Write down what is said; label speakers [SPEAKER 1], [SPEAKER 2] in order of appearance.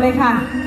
[SPEAKER 1] เลยค่ะ